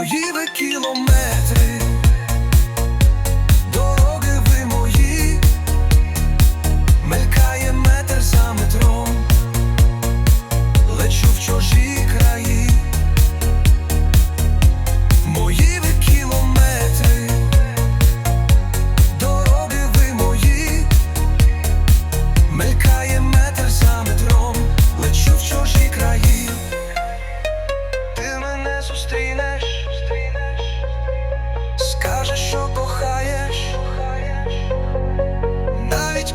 Мої ви кілометри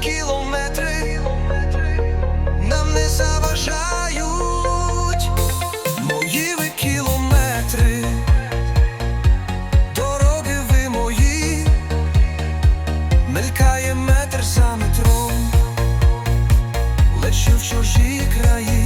кілометри. Нам не заважають, мої ви кілометри, дороги ви мої, мелькає метр за метром, лечу в чужі краї.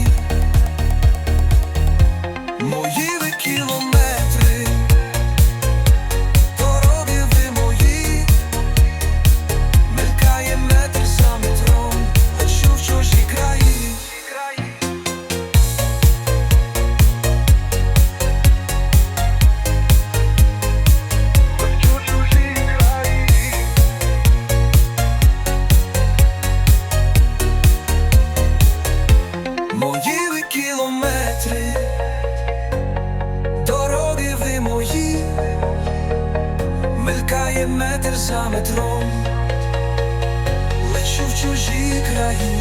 Кілометри, дороги ви мої, мелькає метр за метром, лечу в чужі краї.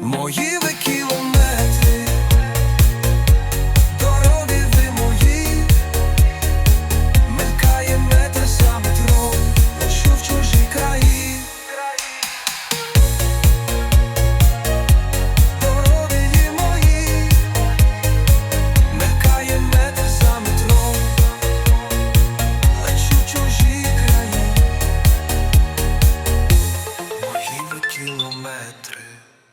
Мої